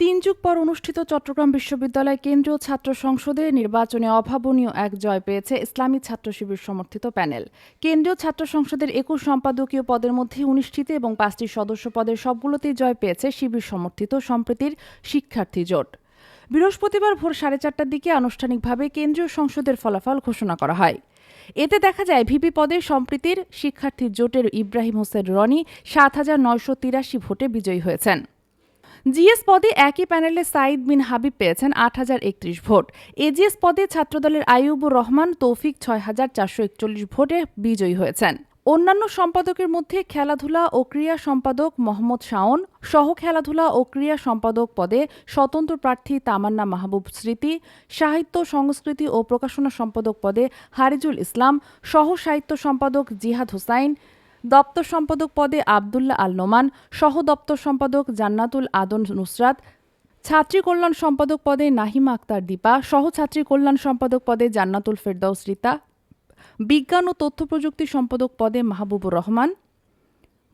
তিন যুগ পর অনুষ্ঠিত চট্টগ্রাম বিশ্ববিদ্যালয় কেন্দ্রীয় ছাত্র সংসদে নির্বাচনে অভাবনীয় এক জয় পেয়েছে ইসলামী ছাত্র শিবির সমর্থিত প্যানেল। কেন্দ্রীয় ছাত্র সংসদের একুশ সম্পাদকীয় পদের মধ্যে উনিশটিতে এবং পাঁচটি সদস্য পদের সবগুলোতেই জয় পেয়েছে শিবির সমর্থিত সম্প্রীতির শিক্ষার্থী জোট। বৃহস্পতিবার ভোর সাড়ে চারটার দিকে আনুষ্ঠানিকভাবে কেন্দ্রীয় সংসদের ফলাফল ঘোষণা করা হয়। এতে দেখা যায়, ভিপি পদে সম্প্রীতির শিক্ষার্থী জোটের ইব্রাহিম হোসেন রনি সাত হাজার নয়শো তিরাশি ভোটে বিজয়ী হয়েছেন। জিএস পদে একই প্যানেলে সাইদ বিন হাবিব পেয়েছেন আট হাজার একত্রিশ ভোট। এজিএস পদে ছাত্রদলের আইয়ুবুর রহমান, তৌফিক ছয় হাজার চারশো একচল্লিশ ভোটে বিজয়ী হয়েছেন। অন্যান্য সম্পাদকের মধ্যে খেলাধুলা ও ক্রীড়া সম্পাদক মোহাম্মদ শাওন, সহ খেলাধুলা ও ক্রীড়া সম্পাদক পদে স্বতন্ত্র প্রার্থী তামান্না মাহবুব স্মৃতি, সাহিত্য, সংস্কৃতি ও প্রকাশনা সম্পাদক পদে হারিজুল ইসলাম, সহ সাহিত্য সম্পাদক জিহাদ হুসাইন দপ্তর সম্পাদক পদে আবদুল্লাহ আল নোমান, সহ দপ্তর সম্পাদক জান্নাতুল আদন নুসরাত, ছাত্রী কল্যাণ সম্পাদক পদে নাহিমা আক্তার দীপা, সহ ছাত্রী কল্যাণ সম্পাদক পদে জান্নাতুল ফেরদৌস রিতা, বিজ্ঞান ও তথ্য প্রযুক্তি সম্পাদক পদে মাহবুবুর রহমান,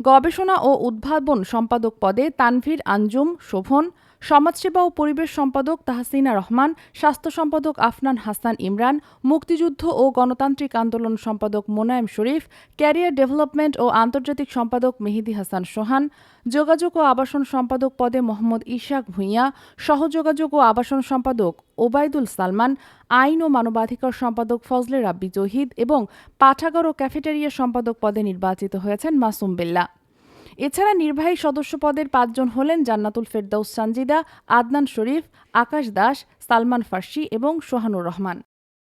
গবেষণা ও উদ্ভাবন সম্পাদক পদে তানভীর আঞ্জুম শোভন সমাজসেবা ও পরিবেশ সম্পাদক তাহসিনা রহমান, স্বাস্থ্য সম্পাদক আফনান হাসান ইমরান, মুক্তিযুদ্ধ ও গণতান্ত্রিক আন্দোলন সম্পাদক মোনায়েম শরীফ, ক্যারিয়ার ডেভেলপমেন্ট ও আন্তর্জাতিক সম্পাদক মেহেদি হাসান সোহান, যোগাযোগ ও আবাসন সম্পাদক পদে মোহাম্মদ ইশাক ভূঁইয়া, সহযোগাযোগ ও আবাসন সম্পাদক ওবায়দুল সালমান, আইন ও মানবাধিকার সম্পাদক ফজলে রাব্বি জহিদ এবং পাঠাগার ও ক্যাফেটেরিয়া সম্পাদক পদে নির্বাচিত হয়েছেন মাসুম বিল্লা। এছাড়া নির্বাহী সদস্য পদের পাঁচজন হলেন জান্নাতুল ফেরদৌস সানজিদা, আদনান শরীফ, আকাশ দাস, সালমান ফার্সি এবং সোহানুর রহমান।